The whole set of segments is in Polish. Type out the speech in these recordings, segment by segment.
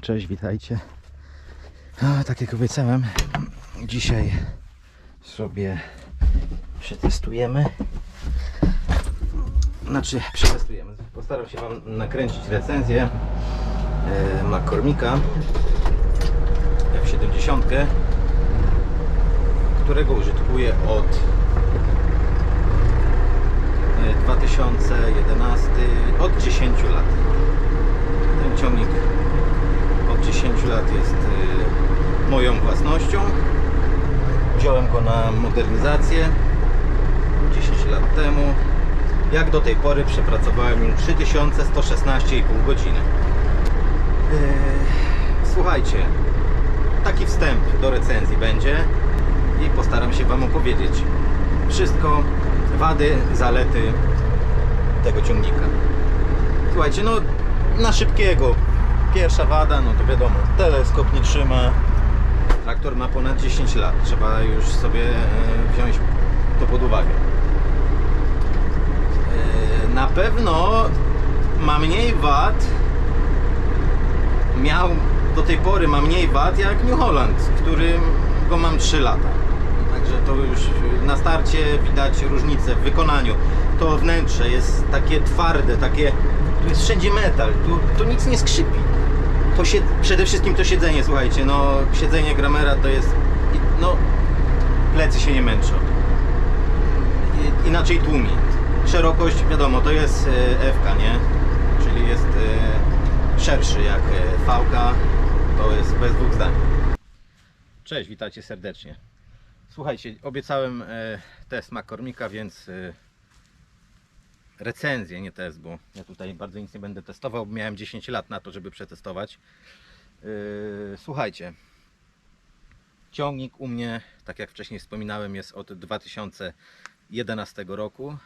Cześć, witajcie. No, tak jak obiecałem, dzisiaj sobie przetestujemy. Znaczy, przetestujemy. Postaram się Wam nakręcić recenzję e, McCormicka F70, którego użytkuję od e, 2011, od 10 lat. Ten ciągnik 10 lat jest y, moją własnością. Wziąłem go na modernizację 10 lat temu. Jak do tej pory przepracowałem nim 3116,5 godziny. Yy, Słuchajcie, taki wstęp do recenzji będzie i postaram się Wam opowiedzieć wszystko, wady, zalety tego ciągnika. Słuchajcie, no na szybkiego. Pierwsza wada, no to wiadomo, teleskop nie trzyma. Traktor ma ponad 10 lat. Trzeba już sobie e, wziąć to pod uwagę. E, Na pewno ma mniej wad. Miał do tej pory ma mniej wad jak New Holland, którym go mam 3 lata. Także to już na starcie widać różnicę w wykonaniu. To wnętrze jest takie twarde, takie. Tu jest wszędzie metal, tu, tu nic nie skrzypi. To się, przede wszystkim to siedzenie, słuchajcie, no siedzenie Gramera to jest. No, plecy się nie męczą. Inaczej tłumi. Szerokość, wiadomo, to jest e, FK, nie? Czyli jest e, szerszy jak e, VK. To jest bez dwóch zdań. Cześć, witajcie serdecznie. Słuchajcie, obiecałem test McCormicka, więc recenzję, nie test, bo ja tutaj bardzo nic nie będę testował. bo Miałem 10 lat na to, żeby przetestować. E, słuchajcie, ciągnik u mnie, tak jak wcześniej wspominałem, jest od 2011 roku.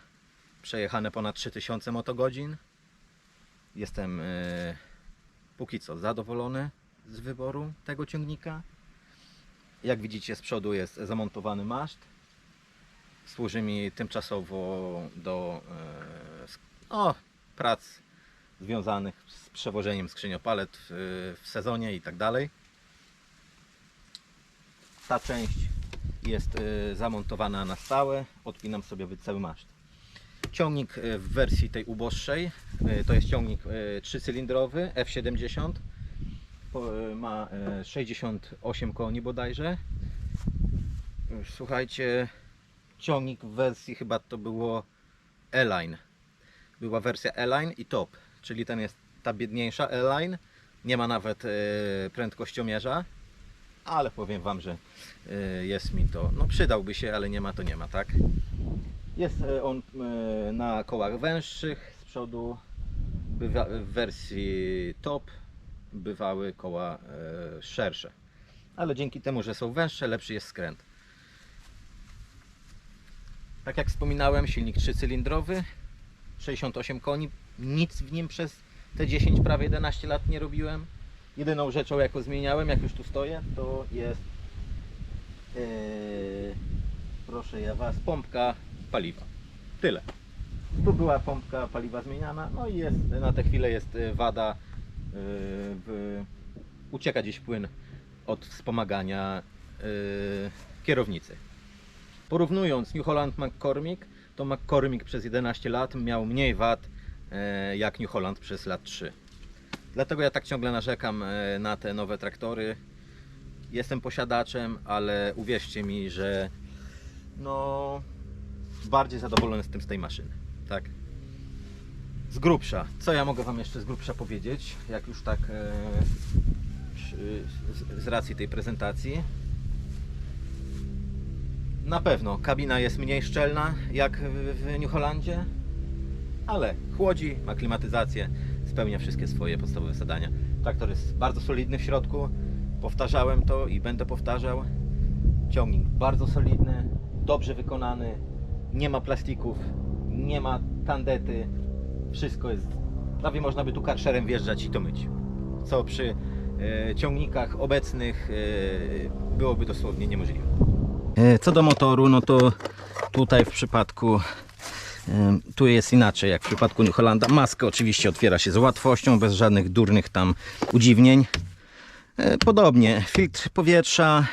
Przejechane ponad 3000 motogodzin. Jestem e, póki co zadowolony z wyboru tego ciągnika. Jak widzicie z przodu jest zamontowany maszt. Służy mi tymczasowo do e, o, prac związanych z przewożeniem skrzyniopalett w, w sezonie i tak dalej. Ta część jest e, zamontowana na stałe. Odpinam sobie cały maszt. Ciągnik e, w wersji tej uboższej e, to jest ciągnik e, trzycylindrowy F70 po- e, ma e, 68 koni bodajże. E, Słuchajcie, ciągnik w wersji chyba to było E-Line. Była wersja E-Line i Top, czyli ten jest ta biedniejsza E-Line. Nie ma nawet e, prędkościomierza, ale powiem Wam, że e, jest mi to, no przydałby się, ale nie ma to nie ma, tak? Jest e, on na kołach węższych z przodu, bywa, w wersji Top bywały koła szersze. Ale dzięki temu, że są węższe, lepszy jest skręt. Tak jak wspominałem, silnik trzycylindrowy, 68 koni. Nic w nim przez te 10, prawie 11 lat nie robiłem. Jedyną rzeczą, jaką zmieniałem, jak już tu stoję, to jest e, proszę ja Was, pompka paliwa. Tyle. Tu była pompka paliwa zmieniana, no i jest, na tę chwilę jest e, wada, e, w, ucieka gdzieś płyn od wspomagania e, kierownicy. Porównując New Holland McCormick, to McCormick przez 11 lat miał mniej wad e, jak New Holland przez lat 3. Dlatego ja tak ciągle narzekam e, na te nowe traktory. Jestem posiadaczem, ale uwierzcie mi, że no bardziej zadowolony jestem z tej maszyny. Tak. Z grubsza. Co ja mogę Wam jeszcze z grubsza powiedzieć? Jak już tak e, z racji tej prezentacji. Na pewno kabina jest mniej szczelna jak w, New Hollandzie, ale chłodzi, ma klimatyzację, spełnia wszystkie swoje podstawowe zadania. Traktor jest bardzo solidny w środku. Powtarzałem to i będę powtarzał. Ciągnik bardzo solidny, dobrze wykonany, nie ma plastików, nie ma tandety, wszystko jest, prawie można by tu karszerem wjeżdżać i to myć. Co przy e, ciągnikach obecnych e, byłoby dosłownie niemożliwe. E, Co do motoru, no to tutaj w przypadku e, tu jest inaczej jak w przypadku New Hollanda. Maska oczywiście otwiera się z łatwością, bez żadnych durnych tam udziwnień. E, Podobnie, filtr powietrza,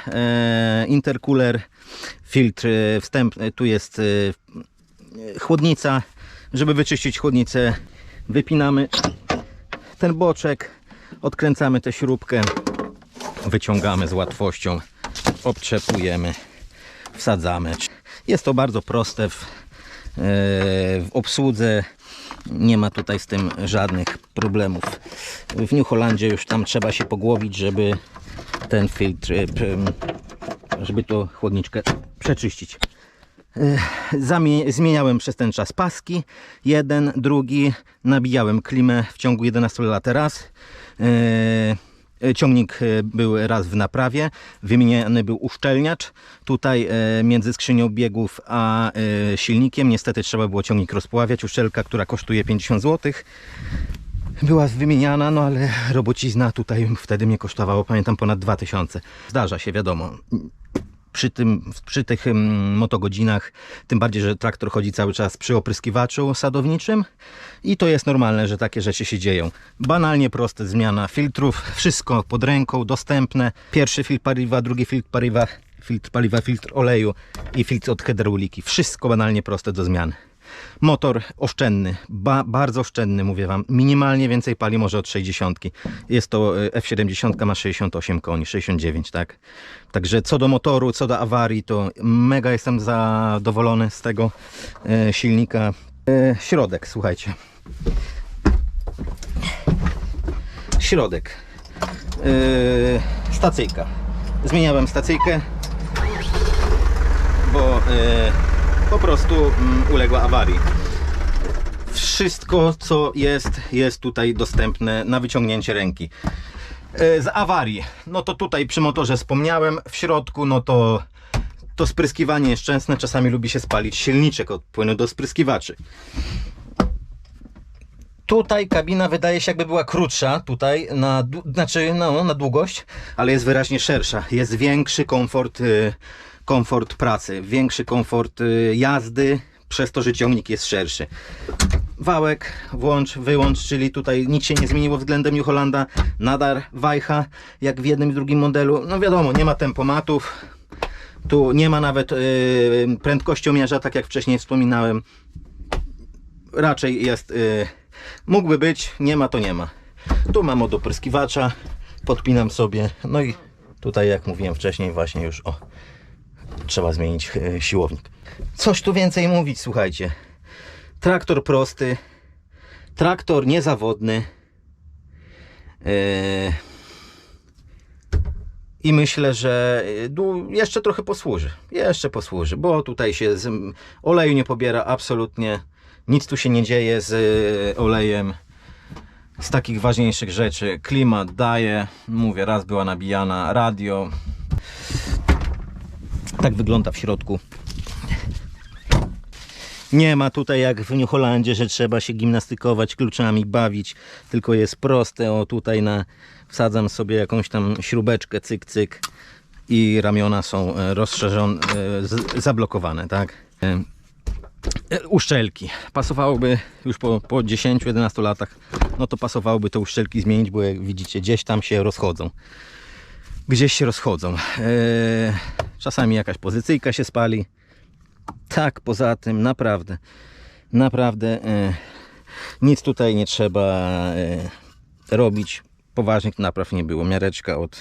intercooler, filtr wstępny, tu jest chłodnica, żeby wyczyścić chłodnicę, wypinamy ten boczek, odkręcamy tę śrubkę, wyciągamy z łatwością, obtrzepujemy, wsadzamy. Jest to bardzo proste w, e, w obsłudze. Nie ma tutaj z tym żadnych problemów. W New Hollandzie już tam trzeba się pogłowić, żeby ten filtr, e, żeby to chłodniczkę przeczyścić. Zamie- zmieniałem przez ten czas paski. Jeden, drugi. Nabijałem klimę w ciągu 11 lat raz. E, Ciągnik e, był raz w naprawie. Wymieniany był uszczelniacz. Tutaj e, między skrzynią biegów a silnikiem niestety trzeba było ciągnik rozpławiać. Uszczelka, która kosztuje 50 zł. Była wymieniana, no ale robocizna tutaj wtedy mnie kosztowało, pamiętam, ponad 2000. Zdarza się, wiadomo przy, tym, przy tych mm, motogodzinach, tym bardziej, że traktor chodzi cały czas przy opryskiwaczu sadowniczym i to jest normalne, że takie rzeczy się dzieją. Banalnie proste zmiana filtrów, wszystko pod ręką, dostępne. Pierwszy filtr paliwa, drugi filtr paliwa, filtr paliwa, filtr oleju i filtr od hydrauliki. Wszystko banalnie proste do zmiany. Motor oszczędny, ba, bardzo oszczędny, mówię Wam. Minimalnie więcej pali może od 60. Jest to y, F70, ma 68 koni, 69, tak? Także co do motoru, co do awarii, to mega jestem zadowolony z tego e, silnika. E, środek, słuchajcie. Środek. E, stacyjka. Zmieniałem stacyjkę, bo e, po prostu mm, uległa awarii. Wszystko, co jest, jest tutaj dostępne na wyciągnięcie ręki. E, Z awarii, no to tutaj przy motorze wspomniałem, w środku, no to to spryskiwanie jest częste, czasami lubi się spalić silniczek od płynu do spryskiwaczy. Tutaj kabina wydaje się jakby była krótsza, tutaj na, znaczy no, na długość, ale jest wyraźnie szersza. Jest większy komfort, y, komfort pracy, większy komfort y, jazdy, przez to, że ciągnik jest szerszy. Wałek włącz, wyłącz, czyli tutaj nic się nie zmieniło względem New Hollanda. Nadar wajcha, jak w jednym i drugim modelu. No wiadomo, nie ma tempomatów. Tu nie ma nawet yy, prędkościomierza, tak jak wcześniej wspominałem. Raczej jest, yy, mógłby być, nie ma to nie ma. Tu mam od opryskiwacza, podpinam sobie. No i tutaj, jak mówiłem wcześniej, właśnie już o, trzeba zmienić yy, siłownik. Coś tu więcej mówić, słuchajcie. Traktor prosty, traktor niezawodny. Yy, I myślę, że dłu- jeszcze trochę posłuży. Jeszcze posłuży, bo tutaj się z oleju nie pobiera absolutnie. Nic tu się nie dzieje z olejem. Z takich ważniejszych rzeczy klimat daje, mówię, raz była nabijana radio. Tak wygląda w środku. Nie ma tutaj jak w New Hollandzie, że trzeba się gimnastykować, kluczami bawić, tylko jest proste. O tutaj na wsadzam sobie jakąś tam śrubeczkę, cyk, cyk i ramiona są e, rozszerzone, e, zablokowane, tak? E, Uszczelki. Pasowałoby już po, po 10-11 latach, no to pasowałoby te uszczelki zmienić, bo jak widzicie, gdzieś tam się rozchodzą. Gdzieś się rozchodzą. E, Czasami jakaś pozycyjka się spali. Tak, poza tym naprawdę, naprawdę e, nic tutaj nie trzeba e, robić. Poważnych napraw nie było. Miareczka od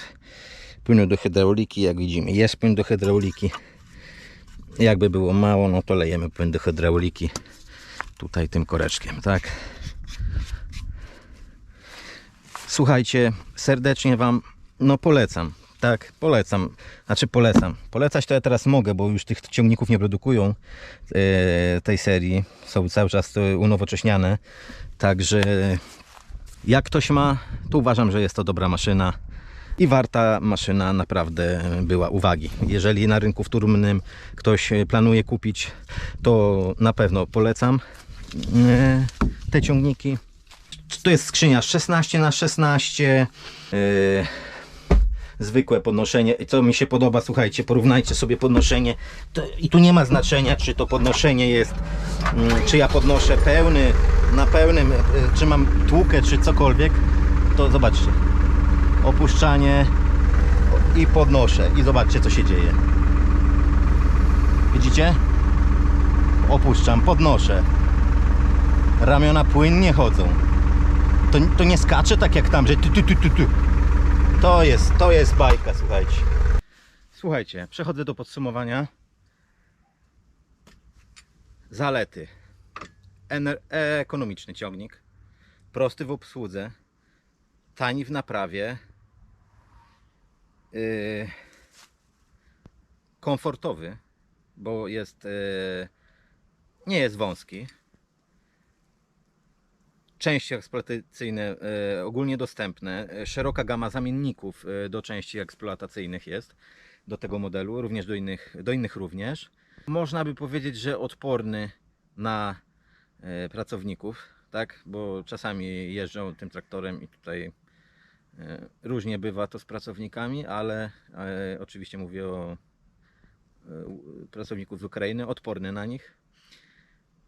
płynu do hydrauliki, jak widzimy, jest płyn do hydrauliki. Jakby było mało, no to lejemy płyn do hydrauliki tutaj tym koreczkiem, tak? Słuchajcie, serdecznie Wam no polecam. Tak, polecam. Znaczy polecam. Polecać to ja teraz mogę, bo już tych ciągników nie produkują e, tej serii. Są cały czas unowocześniane. Także jak ktoś ma, to uważam, że jest to dobra maszyna. I warta maszyna naprawdę była uwagi. Jeżeli na rynku wtórnym ktoś planuje kupić, to na pewno polecam e, te ciągniki. To jest skrzynia 16 na 16 yy, zwykłe podnoszenie. Co mi się podoba, słuchajcie, porównajcie sobie podnoszenie. To, I tu nie ma znaczenia, czy to podnoszenie jest, mm, czy ja podnoszę pełny, na pełnym, y, czy mam tłukę, czy cokolwiek. To zobaczcie. opuszczanie i podnoszę i zobaczcie co się dzieje. Widzicie? Opuszczam, podnoszę. Ramiona płynnie chodzą. To, to nie skacze tak jak tam, że tu, tu, tu, tu, tu. To jest, to jest bajka, słuchajcie. Słuchajcie, przechodzę do podsumowania. Zalety. Ener- ekonomiczny ciągnik, prosty w obsłudze, tani w naprawie, yy, komfortowy, bo jest yy, nie jest wąski. Części eksploatacyjne yy, ogólnie dostępne, yy, szeroka gama zamienników yy, do części eksploatacyjnych jest do tego modelu, również do innych, do innych również. Można by powiedzieć, że odporny na e, pracowników, tak? Bo czasami jeżdżą tym traktorem i tutaj e, różnie bywa to z pracownikami, ale e, oczywiście mówię o e, pracowników z Ukrainy, odporny na nich.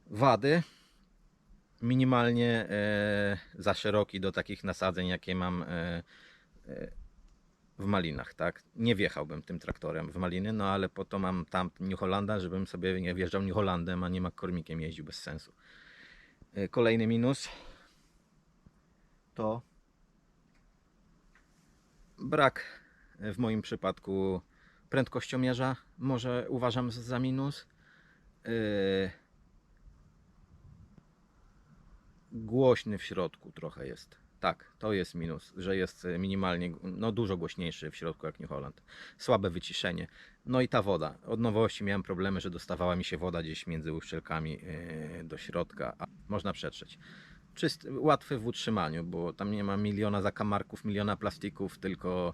Wady minimalnie e, za szeroki do takich nasadzeń, jakie mam e, e, w Malinach, tak? Nie wjechałbym tym traktorem w Maliny, no ale po to mam tam New Hollanda, żebym sobie nie wjeżdżał New Hollandem, a nie McCormickiem jeździł bez sensu. Kolejny minus to brak w moim przypadku prędkościomierza. Może uważam za minus. Głośny w środku trochę jest. Tak, to jest minus, że jest minimalnie, no dużo głośniejszy w środku jak New Holland. Słabe wyciszenie. No i ta woda. Od nowości miałem problemy, że dostawała mi się woda gdzieś między uszczelkami yy, do środka, a można przetrzeć. Czyst, łatwy w utrzymaniu, bo tam nie ma miliona zakamarków, miliona plastików, tylko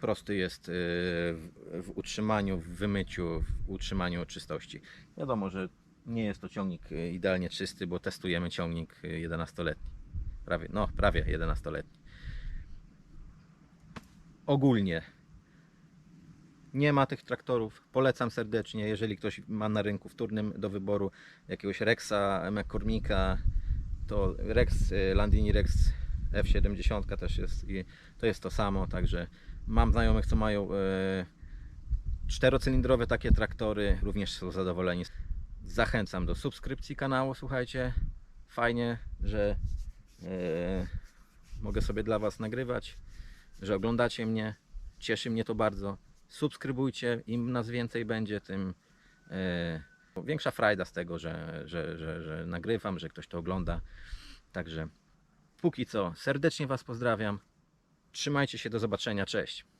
prosty jest w, w utrzymaniu, w wymyciu, w utrzymaniu czystości. Wiadomo, że nie jest to ciągnik yy, idealnie czysty, bo testujemy ciągnik yy, 11-letni. Prawie, no, prawie 11-letni. Ogólnie nie ma tych traktorów. Polecam serdecznie, jeżeli ktoś ma na rynku wtórnym do wyboru jakiegoś Rexa, McCormicka, to Rex, y, Landini Rex F70 też jest i to jest to samo, także mam znajomych, co mają czterocylindrowe takie traktory, również są zadowoleni. Zachęcam do subskrypcji kanału, słuchajcie, fajnie, że e, mogę sobie dla Was nagrywać, że oglądacie mnie, cieszy mnie to bardzo. Subskrybujcie, im nas więcej będzie, tym e, większa frajda z tego, że, że, że, że nagrywam, że ktoś to ogląda. Także póki co serdecznie Was pozdrawiam. Trzymajcie się, do zobaczenia, cześć.